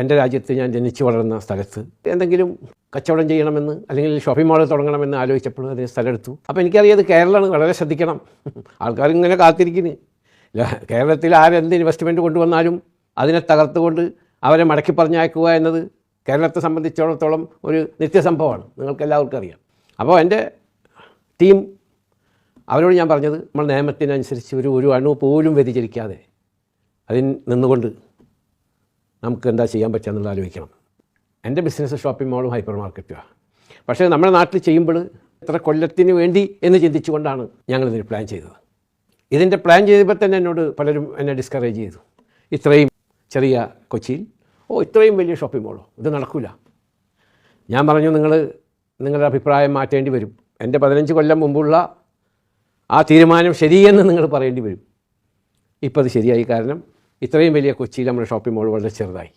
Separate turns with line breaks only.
എന്റെ രാജ്യത്ത് ഞാൻ ജനിച്ചു വളർന്ന സ്ഥലത്ത് എന്തെങ്കിലും കച്ചവടം ചെയ്യണമെന്ന് അല്ലെങ്കിൽ ഷോപ്പിംഗ് മാൾ തുടങ്ങണമെന്ന് ആലോചിച്ചപ്പോൾ അതിന് സ്ഥലമെടുത്തു. അപ്പോൾ എനിക്കറിയാം ഇത് കേരളമാണ്. വളരെ ശ്രദ്ധിക്കണം. ആൾക്കാർ ഇങ്ങനെ കാത്തിരിക്കുന്നു. കേരളത്തിൽ ആരെന്ത് ഇൻവെസ്റ്റ്മെന്റ് കൊണ്ടുവന്നാലും അതിനെ തകർത്തുകൊണ്ട് അവരെ മടക്കി പറഞ്ഞയക്കുക എന്നത് കേരളത്തെ സംബന്ധിച്ചിടത്തോളം ഒരു നിത്യസംഭവമാണ്. നിങ്ങൾക്കെല്ലാവർക്കും അറിയാം. അപ്പോൾ എന്റെ ടീം അവരോട് ഞാൻ പറഞ്ഞത് നമ്മൾ നിയമത്തിനനുസരിച്ച് ഒരു ഒരു അണു പോലും വ്യതിചരിക്കാതെ അതിന് നിന്നുകൊണ്ട് നമുക്ക് എന്താ ചെയ്യാൻ പറ്റുക എന്നുള്ളത് ആലോചിക്കണം. എന്റെ ബിസിനസ് ഷോപ്പിംഗ് മോളും ഹൈപ്പർ മാർക്കറ്റുമാണ് പക്ഷേ നമ്മുടെ നാട്ടിൽ ചെയ്യുമ്പോൾ എത്ര കൊല്ലത്തിന് വേണ്ടി എന്ന് ചിന്തിച്ചുകൊണ്ടാണ് ഞങ്ങളിതിന് പ്ലാൻ ചെയ്തത്. ഇതിന്റെ പ്ലാൻ ചെയ്തപ്പോൾ തന്നെ എന്നോട് പലരും എന്നെ ഡിസ്കറേജ് ചെയ്തു. ഇത്രയും ചെറിയ കൊച്ചിയിൽ ഓ ഇത്രയും വലിയ ഷോപ്പിംഗ് മോളോ ഇത് നടക്കില്ല ഞാൻ പറഞ്ഞു നിങ്ങൾ നിങ്ങളുടെ അഭിപ്രായം മാറ്റേണ്ടി വരും. എന്റെ പതിനഞ്ച് കൊല്ലം മുമ്പുള്ള ആ തീരുമാനം ശരിയെന്ന് നിങ്ങൾ പറയേണ്ടി വരും. ഇപ്പോൾ അത് ശരിയായി കാരണം ഇത്രയും വലിയ കൊച്ചിയിൽ നമ്മുടെ ഷോപ്പിംഗ് മോൾ വളരെ ചെറുതായി.